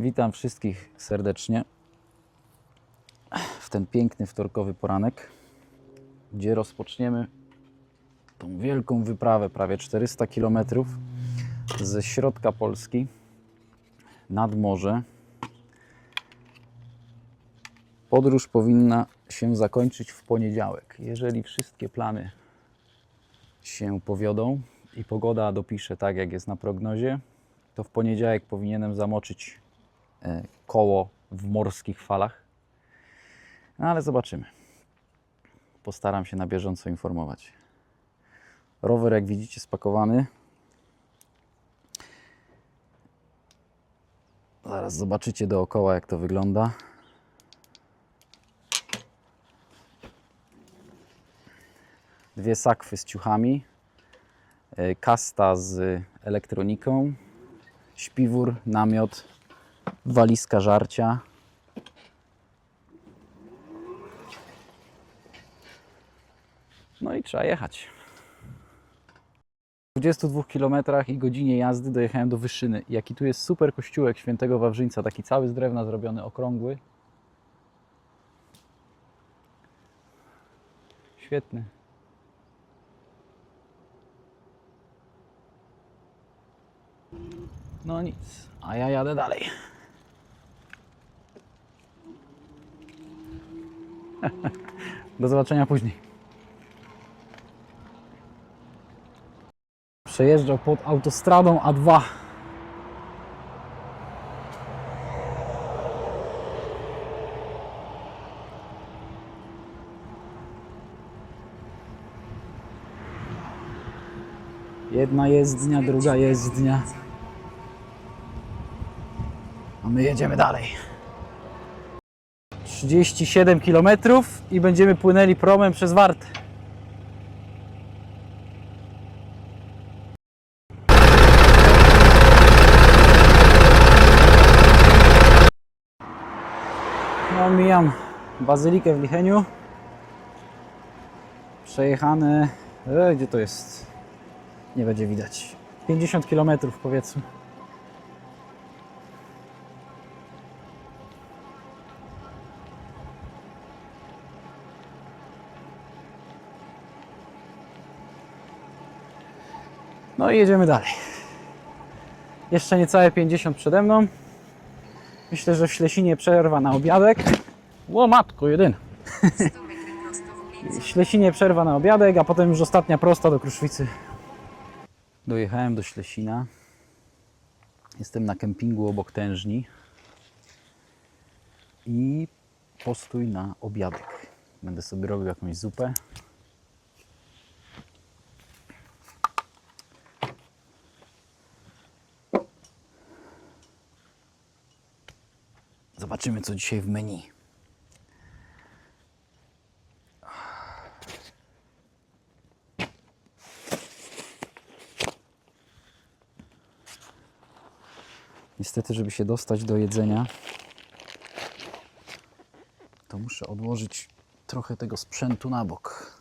Witam wszystkich serdecznie w ten piękny wtorkowy poranek, gdzie rozpoczniemy tą wielką wyprawę, prawie 400 km ze środka Polski nad morze. Podróż powinna się zakończyć w poniedziałek. Jeżeli wszystkie plany się powiodą i pogoda dopisze tak, jak jest na prognozie, to w poniedziałek powinienem zamoczyć koło w morskich falach. No ale zobaczymy. Postaram się na bieżąco informować. Rower, jak widzicie, spakowany. Zaraz zobaczycie dookoła, jak to wygląda. Dwie sakwy z ciuchami, e, kasta z elektroniką, śpiwór, namiot, walizka żarcia. No i trzeba jechać. W 22 km i godzinie jazdy dojechałem do Wyszyny. Jaki tu jest super kościółek świętego Wawrzyńca, taki cały z drewna zrobiony, okrągły. Świetny. No nic, a ja jadę dalej. Do zobaczenia później. Przejeżdżał pod autostradą A2. Jedna jezdnia, druga jezdnia. A my jedziemy dalej. 37 km i będziemy płynęli promem przez Wartę. No, mijam bazylikę w Licheniu. Przejechane. E, gdzie to jest? Nie będzie widać. 50 km powiedzmy. No i jedziemy dalej. Jeszcze niecałe 50 przede mną. Myślę, że w Ślesinie przerwa na obiadek. Ło matko, jeden. W Ślesinie przerwa na obiadek, a potem już ostatnia prosta do Kruszwicy. Dojechałem do Ślesina. Jestem na kempingu obok tężni. I postój na obiadek. Będę sobie robił jakąś zupę. Zobaczymy, co dzisiaj w menu. Niestety, żeby się dostać do jedzenia, to muszę odłożyć trochę tego sprzętu na bok.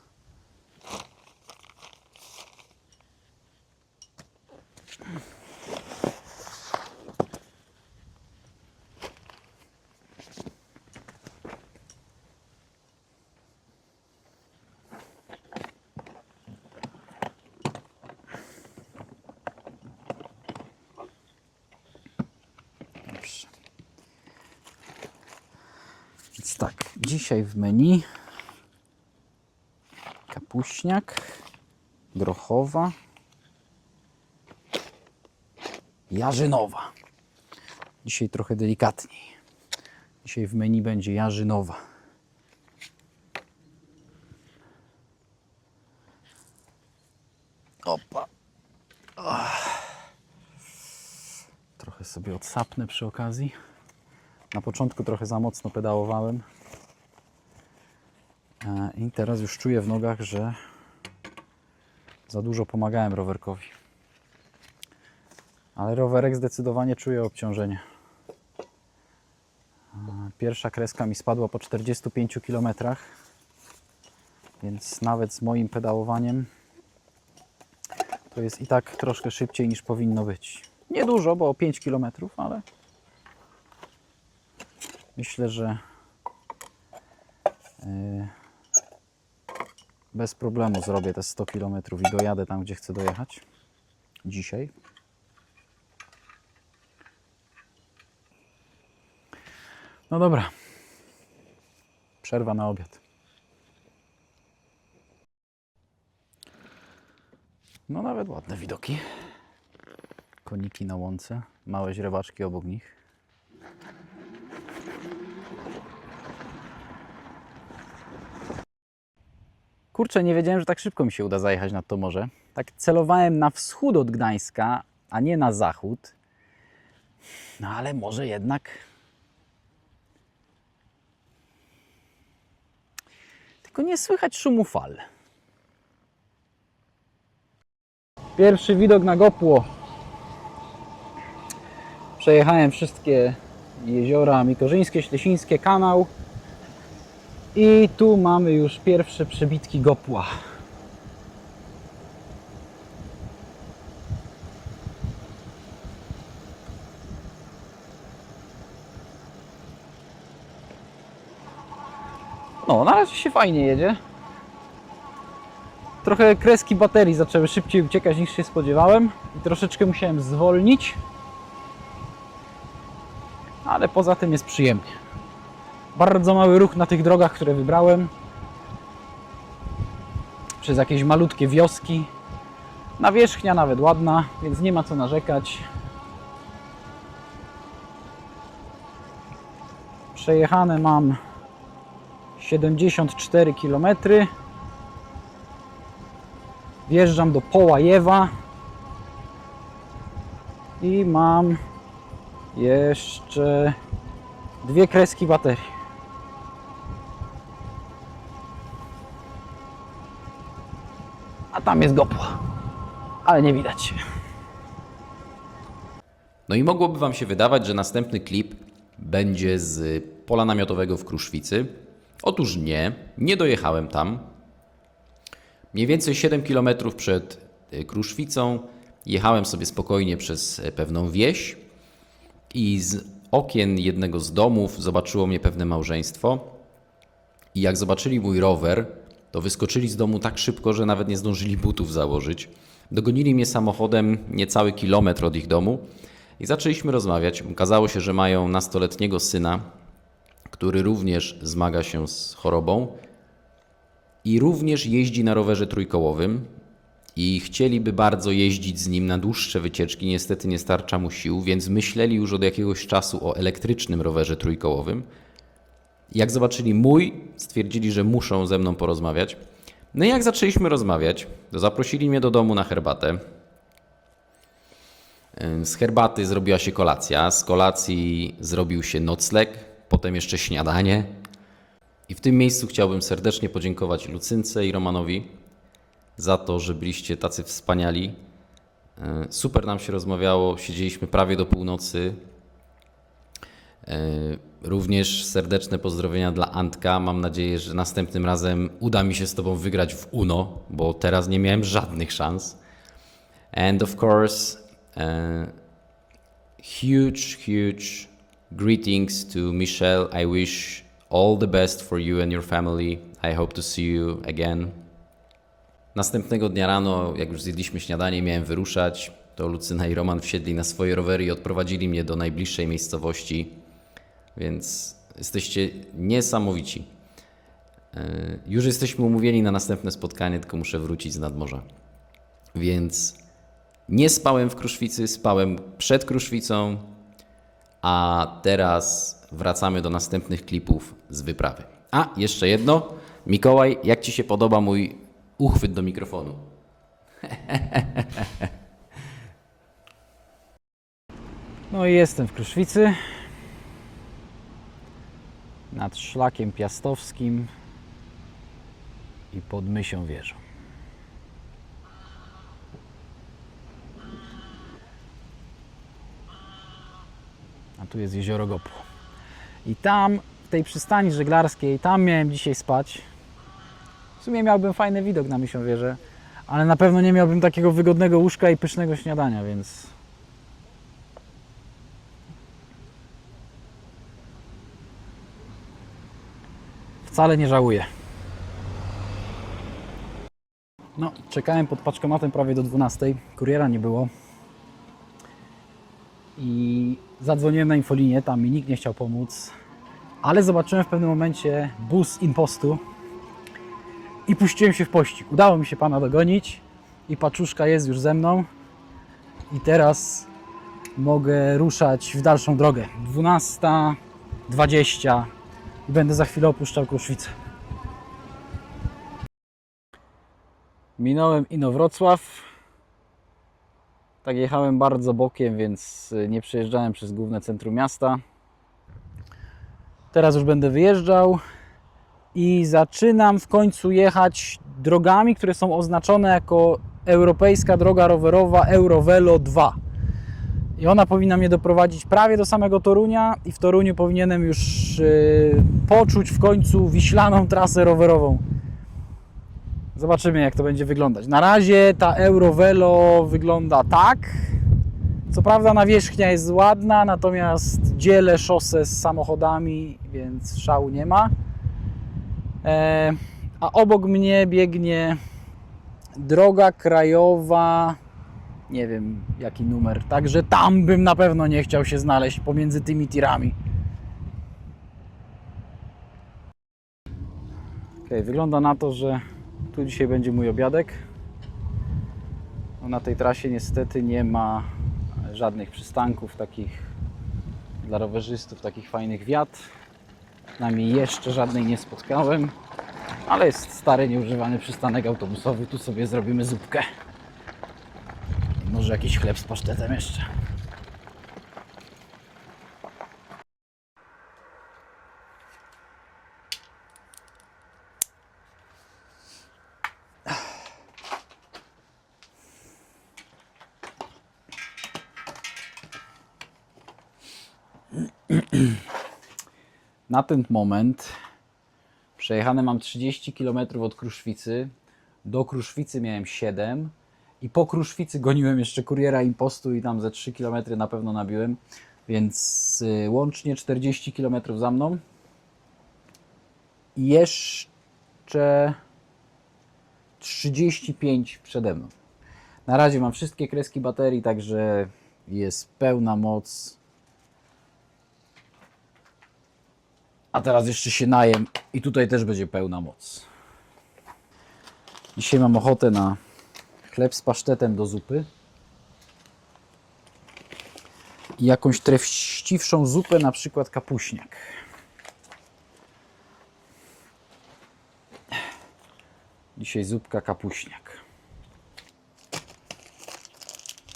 Więc tak, dzisiaj w menu kapuśniak, grochowa, jarzynowa. Dzisiaj trochę delikatniej. Dzisiaj w menu będzie jarzynowa. Opa. Trochę sobie odsapnę przy okazji. Na początku trochę za mocno pedałowałem. E, I teraz już czuję w nogach, że za dużo pomagałem rowerkowi. Ale rowerek zdecydowanie czuje obciążenie. E, Pierwsza kreska mi spadła po 45 km, więc nawet z moim pedałowaniem to jest i tak troszkę szybciej niż powinno być. Nie dużo, bo o 5 km, ale Myślę, że yy, bez problemu zrobię te 100 km i dojadę tam, gdzie chcę dojechać dzisiaj. No dobra. Przerwa na obiad. No nawet ładne widoki. Koniki na łące, małe źrebaczki obok nich. Kurczę, nie wiedziałem, że tak szybko mi się uda zajechać nad to morze. Tak celowałem na wschód od Gdańska, a nie na zachód. No ale może jednak. Tylko nie słychać szumu fal. Pierwszy widok na Gopło. Przejechałem wszystkie jeziora Mikorzyńskie, Ślesińskie, kanał. I tu mamy już pierwsze przebitki Gopła. No, na razie się fajnie jedzie. Trochę kreski baterii zaczęły szybciej uciekać niż się spodziewałem i troszeczkę musiałem zwolnić. Ale poza tym jest przyjemnie. Bardzo mały ruch na tych drogach, które wybrałem. Przez jakieś malutkie wioski. Nawierzchnia nawet ładna, więc nie ma co narzekać. Przejechane mam 74 km. Wjeżdżam do Połajewa i mam jeszcze dwie kreski baterii. A tam jest gopła, ale nie widać. No i mogłoby Wam się wydawać, że następny klip będzie z pola namiotowego w Kruszwicy. Otóż nie, nie dojechałem tam. Mniej więcej 7 km przed y, Kruszwicą jechałem sobie spokojnie przez y, pewną wieś i z okien jednego z domów zobaczyło mnie pewne małżeństwo. I jak zobaczyli mój rower, to wyskoczyli z domu tak szybko, że nawet nie zdążyli butów założyć. Dogonili mnie samochodem niecały kilometr od ich domu i zaczęliśmy rozmawiać. Okazało się, że mają nastoletniego syna, który również zmaga się z chorobą i również jeździ na rowerze trójkołowym i chcieliby bardzo jeździć z nim na dłuższe wycieczki. Niestety nie starcza mu sił, więc myśleli już od jakiegoś czasu o elektrycznym rowerze trójkołowym. Jak zobaczyli mój, stwierdzili, że muszą ze mną porozmawiać. No i jak zaczęliśmy rozmawiać, to zaprosili mnie do domu na herbatę. Z herbaty zrobiła się kolacja, z kolacji zrobił się nocleg, potem jeszcze śniadanie. I w tym miejscu chciałbym serdecznie podziękować Lucynce i Romanowi za to, że byliście tacy wspaniali. Super nam się rozmawiało, siedzieliśmy prawie do północy. E, Również serdeczne pozdrowienia dla Antka. Mam nadzieję, że następnym razem uda mi się z Tobą wygrać w UNO, bo teraz nie miałem żadnych szans. And of course, uh, huge, huge greetings to Michelle. I wish all the best for you and your family. I hope to see you again. Następnego dnia rano, jak już zjedliśmy śniadanie, miałem wyruszać. To Lucyna i Roman wsiedli na swoje rowery i odprowadzili mnie do najbliższej miejscowości. Więc jesteście niesamowici. Yy, Już jesteśmy umówieni na następne spotkanie, tylko muszę wrócić z nadmorza. Więc nie spałem w Kruszwicy, spałem przed Kruszwicą, a teraz wracamy do następnych klipów z wyprawy. A, jeszcze jedno. Mikołaj, jak Ci się podoba mój uchwyt do mikrofonu? No i jestem w Kruszwicy. Nad szlakiem piastowskim i pod Mysią wieżą. A tu jest jezioro Gopło. I tam, w tej przystani żeglarskiej, tam miałem dzisiaj spać. W sumie miałbym fajny widok na Mysią wieżę, ale na pewno nie miałbym takiego wygodnego łóżka i pysznego śniadania, więc wcale nie żałuję. No, czekałem pod paczkomatem prawie do 12. Kuriera nie było. I zadzwoniłem na infolinię, tam mi nikt nie chciał pomóc. Ale zobaczyłem w pewnym momencie bus impostu i puściłem się w pościg. Udało mi się pana dogonić i paczuszka jest już ze mną. I teraz mogę ruszać w dalszą drogę. 12.20 i będę za chwilę opuszczał Kruszwicę. Minąłem Inowrocław. Tak jechałem bardzo bokiem, więc y, nie przejeżdżałem przez główne centrum miasta. Teraz już będę wyjeżdżał i zaczynam w końcu jechać drogami, które są oznaczone jako Europejska Droga Rowerowa Eurovelo 2. I ona powinna mnie doprowadzić prawie do samego Torunia i w Toruniu powinienem już yy, poczuć w końcu wiślaną trasę rowerową. Zobaczymy jak to będzie wyglądać. Na razie ta Eurovelo wygląda tak. Co prawda nawierzchnia jest ładna, natomiast dzielę szosę z samochodami, więc szału nie ma. E, a obok mnie biegnie droga krajowa, nie wiem jaki numer, także tam bym na pewno nie chciał się znaleźć pomiędzy tymi tirami. Ok, wygląda na to, że tu dzisiaj będzie mój obiadek. No, na tej trasie niestety nie ma żadnych przystanków takich dla rowerzystów, takich fajnych wiat. Przynajmniej jeszcze żadnej nie spotkałem, ale jest stary, nieużywany przystanek autobusowy. Tu sobie zrobimy zupkę. Może jakiś chleb z pasztetem jeszcze. Na ten moment przejechane mam 30 km od Kruszwicy. Do Kruszwicy miałem 7 i po Kruszwicy goniłem jeszcze kuriera impostu i tam ze 3 km na pewno nabiłem, więc y, łącznie 40 km za mną. I jeszcze 35 przede mną. Na razie mam wszystkie kreski baterii, także jest pełna moc. A teraz jeszcze się najem i tutaj też będzie pełna moc. Dzisiaj mam ochotę na chleb z pasztetem do zupy. I jakąś treściwszą zupę, na przykład kapuśniak. Dzisiaj zupka kapuśniak.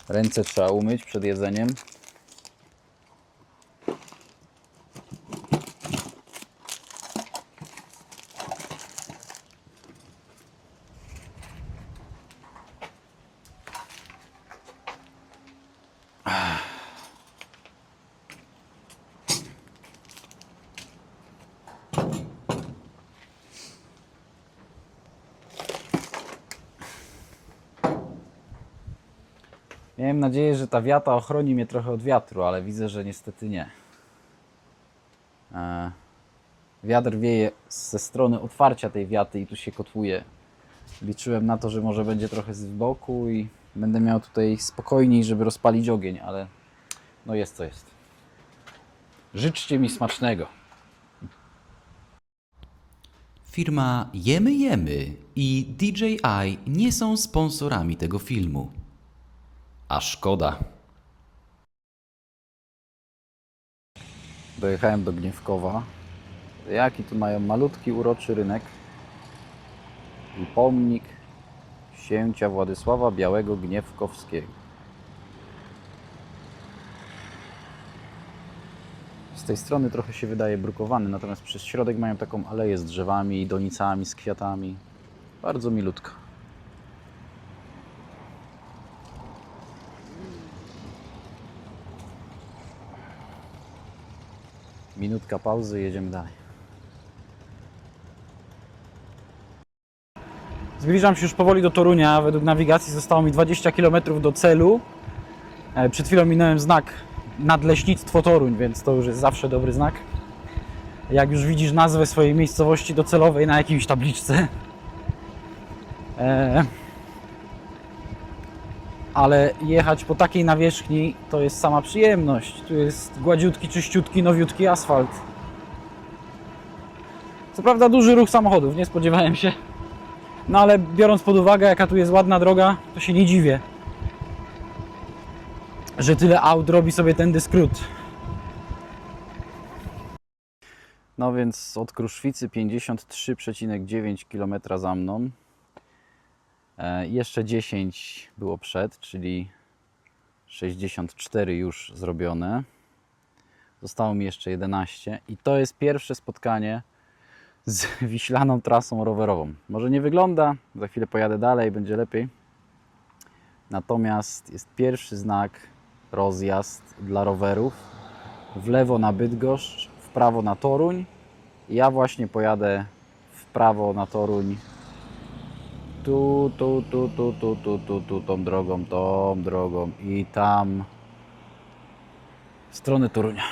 Ręce trzeba umyć przed jedzeniem. Miałem nadzieję, że ta wiata ochroni mnie trochę od wiatru, ale widzę, że niestety nie. E, wiatr wieje ze strony otwarcia tej wiaty i tu się kotłuje. Liczyłem na to, że może będzie trochę z boku i będę miał tutaj spokojniej, żeby rozpalić ogień, ale no jest co jest. Życzcie mi smacznego. Firma Jemy Jemy i DJI nie są sponsorami tego filmu. A szkoda. Dojechałem do Gniewkowa. Jaki tu mają malutki, uroczy rynek i pomnik księcia Władysława Białego Gniewkowskiego. Z tej strony trochę się wydaje brukowany, natomiast przez środek mają taką aleję z drzewami, donicami, z kwiatami. Bardzo milutko. Minutka pauzy, jedziemy dalej. Zbliżam się już powoli do Torunia. Według nawigacji zostało mi 20 km do celu. E, Przed chwilą minąłem znak Nadleśnictwo Toruń, więc to już jest zawsze dobry znak. jak już widzisz nazwę swojej miejscowości docelowej na jakiejś tabliczce. E, ale jechać po takiej nawierzchni to jest sama przyjemność. Tu jest gładziutki, czyściutki, nowiutki asfalt. Co prawda duży ruch samochodów, nie spodziewałem się. No ale biorąc pod uwagę jaka tu jest ładna droga, to się nie dziwię, że tyle aut robi sobie tędy skrót. No więc od Kruszwicy 53,9 km za mną. E, jeszcze 10 było przed, czyli 64 już zrobione. Zostało mi jeszcze 11 i to jest pierwsze spotkanie z wiślaną trasą rowerową. Może nie wygląda, za chwilę pojadę dalej, będzie lepiej. Natomiast jest pierwszy znak rozjazd dla rowerów. W lewo na Bydgoszcz, w prawo na Toruń. Ja właśnie pojadę w prawo na Toruń. Tu, tu, tu, tu, tu, tu, tu, tu, tą drogą, tą drogą i tam w stronę Torunia.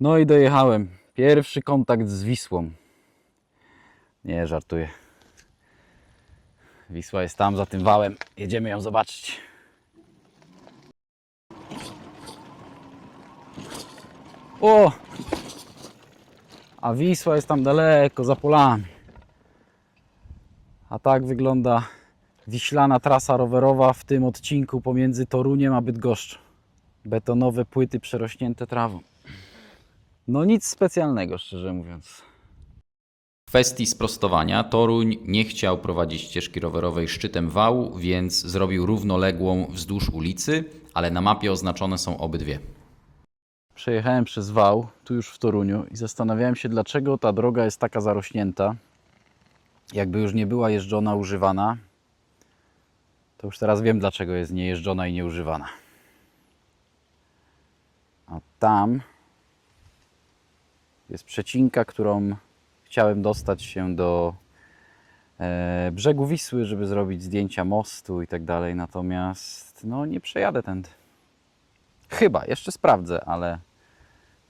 No i dojechałem. Pierwszy kontakt z Wisłą. Nie, żartuję. Wisła jest tam za tym wałem. Jedziemy ją zobaczyć. O! A Wisła jest tam daleko, za polami. A tak wygląda wiślana trasa rowerowa w tym odcinku pomiędzy Toruniem a Bydgoszczą. Betonowe płyty przerośnięte trawą. No nic specjalnego, szczerze mówiąc. W kwestii sprostowania Toruń nie chciał prowadzić ścieżki rowerowej szczytem wału, więc zrobił równoległą wzdłuż ulicy, ale na mapie oznaczone są obydwie. Przejechałem przez wał, tu już w Toruniu i zastanawiałem się, dlaczego ta droga jest taka zarośnięta. Jakby już nie była jeżdżona, używana, to już teraz wiem, dlaczego jest niejeżdżona i nieużywana. A tam jest przecinka, którą chciałem dostać się do e, brzegu Wisły, żeby zrobić zdjęcia mostu i tak dalej. Natomiast no, nie przejadę tędy. Chyba, jeszcze sprawdzę, ale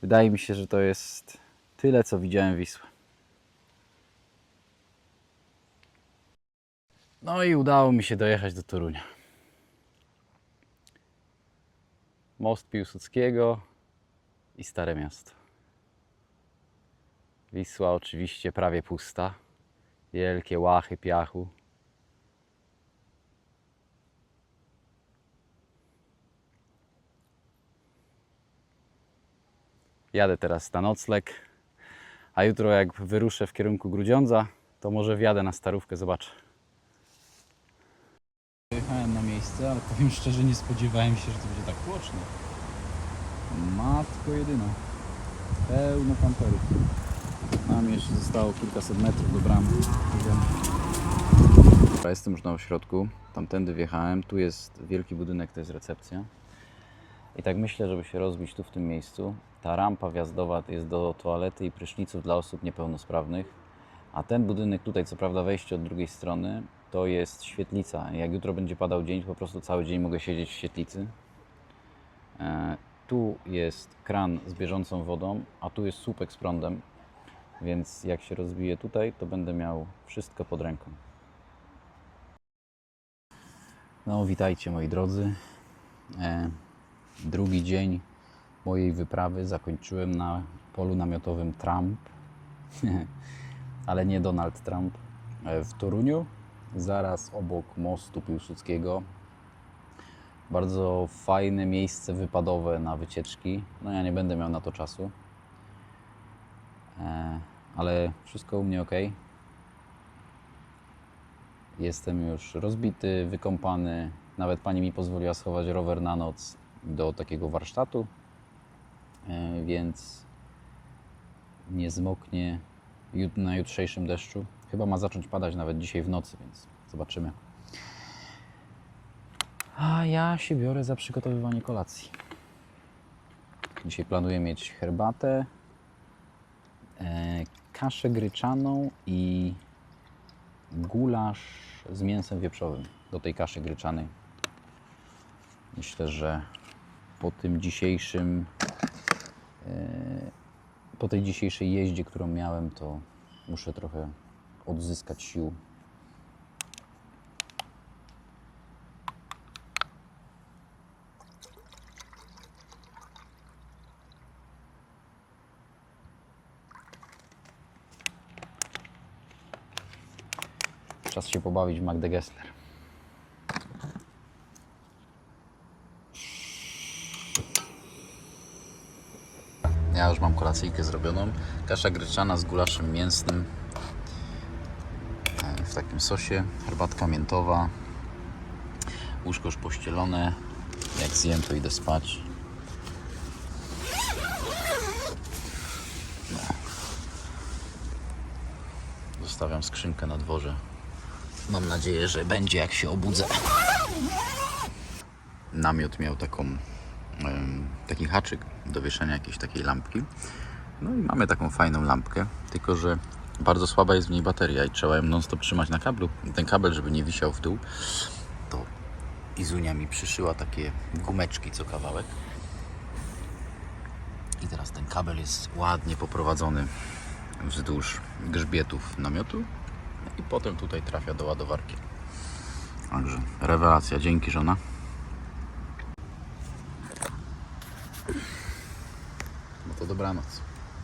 wydaje mi się, że to jest tyle, co widziałem Wisły. No i udało mi się dojechać do Torunia. Most Piłsudskiego i Stare Miasto. Wisła oczywiście prawie pusta. Wielkie łachy piachu. Jadę teraz na nocleg, a jutro jak wyruszę w kierunku Grudziądza, to może wjadę na Starówkę, zobaczę. Jechałem na miejsce, ale powiem szczerze, nie spodziewałem się, że to będzie tak tłoczno. Matko jedyna. Pełno kamperów. Tam jeszcze zostało kilkaset metrów do bramy. Jestem już na ośrodku. Tamtędy wjechałem. Tu jest wielki budynek, to jest recepcja. I tak myślę, żeby się rozbić tu w tym miejscu. Ta rampa wjazdowa jest do toalety i pryszniców dla osób niepełnosprawnych. A ten budynek tutaj, co prawda wejście od drugiej strony, to jest świetlica. Jak jutro będzie padał dzień, po prostu cały dzień mogę siedzieć w świetlicy. E, tu jest kran z bieżącą wodą, a tu jest słupek z prądem. Więc jak się rozbije tutaj, to będę miał wszystko pod ręką. No, witajcie moi drodzy. Drugi dzień mojej wyprawy zakończyłem na polu namiotowym Trump, ale nie Donald Trump, e, w Toruniu, zaraz obok mostu Piłsudskiego. Bardzo fajne miejsce wypadowe na wycieczki. No ja nie będę miał na to czasu, e, ale wszystko u mnie ok. Jestem już rozbity, wykąpany. Nawet pani mi pozwoliła schować rower na noc do takiego warsztatu, e, więc nie zmoknie na jutrzejszym deszczu. Chyba ma zacząć padać nawet dzisiaj w nocy, więc zobaczymy. A ja się biorę za przygotowywanie kolacji. Dzisiaj planuję mieć herbatę, e, kaszę gryczaną i gulasz z mięsem wieprzowym do tej kaszy gryczanej. Myślę, że po tym dzisiejszym e, po tej dzisiejszej jeździe, którą miałem, to muszę trochę odzyskać sił. Czas się pobawić w Magdę Gessler. Ja już mam kolacyjkę zrobioną. Kasza gryczana z gulaszem mięsnym e, w takim sosie. Herbatka miętowa. Łóżko już pościelone. Jak zjem, to idę spać. No. Zostawiam skrzynkę na dworze. Mam nadzieję, że będzie jak się obudzę. Namiot miał taką, taki haczyk do wieszania jakiejś takiej lampki. No i mamy taką fajną lampkę, tylko że bardzo słaba jest w niej bateria i trzeba ją non stop trzymać na kablu. Ten kabel, żeby nie wisiał w dół, to Izunia mi przyszyła takie gumeczki co kawałek. I teraz ten kabel jest ładnie poprowadzony wzdłuż grzbietów namiotu i potem tutaj trafia do ładowarki. Także rewelacja. Dzięki żona. Dobranoc.